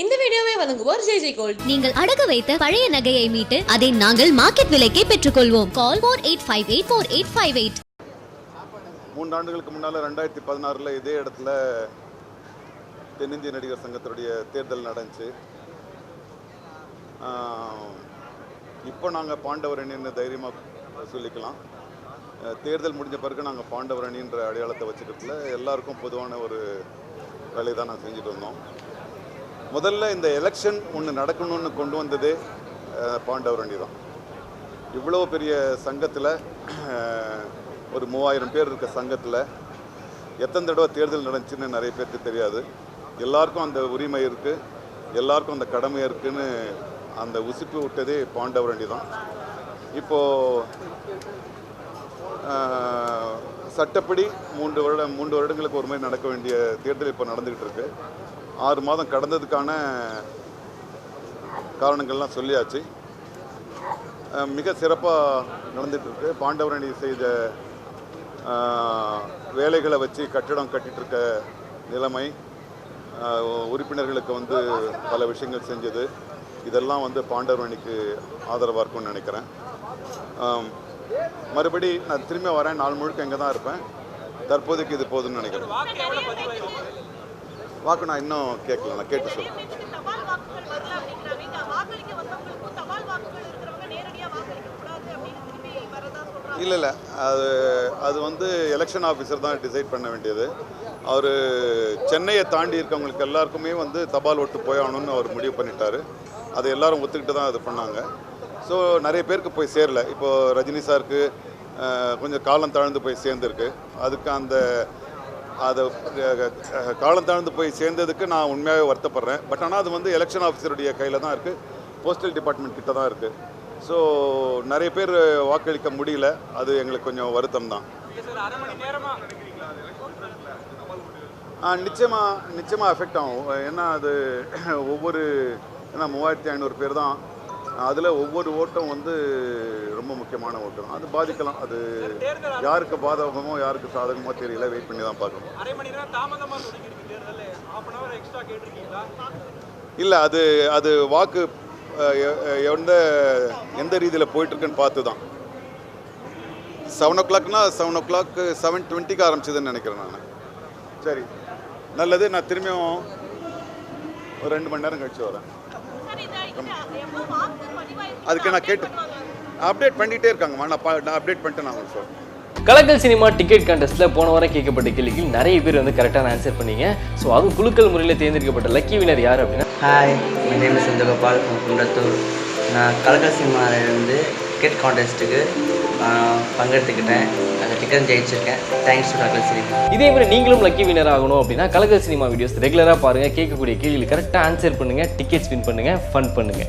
இந்த வீடியோவை வழங்குவோர் ஜெய் ஜெய் கோல்ட். நீங்கள் அடகு வைத்த பழைய நகையை மீட்டு அதை நாங்கள் மார்க்கெட் விலைக்கே பெற்றுக்கொள்வோம். Call four eight five eight four eight five eight மூன்று ஆண்டுகளுக்கு முன்னால் ரெண்டாயிரத்தி பதினாறில் இதே இடத்துல தென்னிந்திய நடிகர் சங்கத்தினுடைய தேர்தல் நடந்துச்சு. இப்போ நாங்கள் பாண்டவர் அணின்னு தைரியமாக சொல்லிக்கலாம். தேர்தல் முடிஞ்ச பிறகு நாங்கள் பாண்டவர் அணின்ற அடையாளத்தை வச்சுக்கிறதுல எல்லாருக்கும் பொதுவான ஒரு வேலையை தான் நாங்கள் செஞ்சுட்டு வந்தோம். முதல்ல இந்த எலெக்ஷன் ஒன்று நடக்கணும்னு கொண்டு வந்ததே அஹ், தான் இவ்வளோ பெரிய சங்கத்தில் ஒரு மூவாயிரம் பேர் இருக்க சங்கத்தில் எத்தனை தடவை தேர்தல் நடந்துச்சுன்னு நிறைய பேருக்கு தெரியாது. எல்லாருக்கும் அந்த உரிமை இருக்குது எல்லாருக்கும் அந்த கடமை இருக்குதுன்னு அந்த உசுப்பு விட்டதே பாண்டவரண்டி தான் இப்போது சட்டப்படி மூன்று வருடம் மூன்று வருடங்களுக்கு ஒரு மாதிரி நடக்க வேண்டிய தேர்தல் இப்போ நடந்துக்கிட்டு இருக்கு ஆறு மாதம் கடந்ததுக்கான காரணங்கள்லாம் சொல்லியாச்சு. மிக சிறப்பாக நடந்துகிட்டு இருக்கு பாண்டவரணி செய்த வேலைகளை வச்சு கட்டிடம் கட்டிட்டு இருக்க நிலைமை உறுப்பினர்களுக்கு வந்து பல விஷயங்கள் செஞ்சது. இதெல்லாம் வந்து பாண்டவரணிக்கு ஆதரவாக இருக்கும்னு நினைக்கிறேன். மறுபடி நான் திரும்பி வரேன். நாள் முழுக்க இங்கே தான் இருப்பேன். தற்போதைக்கு இது போதும்னு நினைக்கிறேன். வாக்கு நான் இன்னும் கேட்கல. நான் கேட்டு சொல்றாங்க. இல்லை இல்லை. அது அது வந்து எலெக்ஷன் ஆஃபீஸர் தான் டிசைட் பண்ண வேண்டியது. அவர் சென்னையை தாண்டி இருக்கவங்களுக்கு எல்லாருக்குமே வந்து தபால் ஓட்டு போயாகணும்னு அவர் முடிவு பண்ணிட்டாரு. அதை எல்லாரும் ஒத்துக்கிட்டு தான் அது பண்ணாங்க. ஸோ நிறைய பேருக்கு போய் சேரல. இப்போ ரஜினி சாருக்கு கொஞ்சம் காலம் தாழ்ந்து போய் சேர்ந்துருக்கு. அதுக்கு அந்த அதை காலம் தாழ்ந்து போய் சேர்ந்ததுக்கு நான் உண்மையாகவே வருத்தப்படுறேன். பட் ஆனால் அது வந்து எலெக்ஷன் ஆஃபீஸருடைய கையில் தான் இருக்குது போஸ்டல் டிபார்ட்மெண்ட் கிட்ட தான் இருக்குது ஸோ நிறைய பேர் வாக்களிக்க முடியல. அது எங்களுக்கு கொஞ்சம் வருத்தம் தான். நிச்சயமாக நிச்சயமாக அஃபெக்ட் ஆகும். ஏன்னா அது ஒவ்வொரு ஏன்னா மூவாயிரத்தி ஐநூறு பேர் தான் அதில் ஒவ்வொரு ஓட்டம் வந்து ரொம்ப முக்கியமான ஓட்டம். அது பாதிக்கலாம். அது யாருக்கு பாதகமோ யாருக்கு சாதகமோ தெரியல. வெயிட் பண்ணி தான் பார்க்கணும். இல்லை அது அது வாக்கு அஹ், எ- எ- எந்த எந்த ரீதியில் போயிட்டுருக்குன்னு பார்த்து தான். செவன் ஓ கிளாக்னா செவன் ஓ கிளாக் செவன் டுவெண்ட்டிக்கு ஆரம்பிச்சதுன்னு நினைக்கிறேன் நான். சரி. நல்லது நான் திரும்பியும் ஒரு ரெண்டு மணி நேரம் கழிச்சு வரேன். அதுக்கு நான் கேட்டு அப்டேட் பண்ணிகிட்டே இருக்காங்கம்மா நான் நான் அப்டேட் பண்ணிட்டு நான் உங்களுக்கு சொல்கிறேன் கலக்கல் சினிமா டிக்கெட் கான்டெஸ்ட்ல போன வாரம் கேட்கப்பட்ட கேள்விக்கு நிறைய பேர் வந்து கரெக்டான ஆன்சர் பண்ணீங்க. ஸோ அதுவும் குலுக்கல் முறையில் தேர்ந்தெடுக்கப்பட்ட லக்கி வினர் யார் அப்படின்னா? Hi is Chandragopal from Kundrathur நான் கலக்கல் சினிமாவிலேருந்து டிக்கெட் கான்டெஸ்ட்டுக்கு பங்கெடுத்துக்கிட்டேன். அந்த ticket ஜெயிச்சிருக்கேன். Thanks to Kalakkal cinema. இதே மாதிரி நீங்களும் லக்கி வினர் ஆகணும் அப்படின்னா கலக்கல் சினிமா வீடியோஸ் ரெகுலராக பாருங்க. கேட்கக்கூடிய கேள்வியில் கரெக்டாக ஆன்சர் பண்ணுங்க. டிக்கெட்ஸ் வின் பண்ணுங்க. ஃபன் பண்ணுங்க.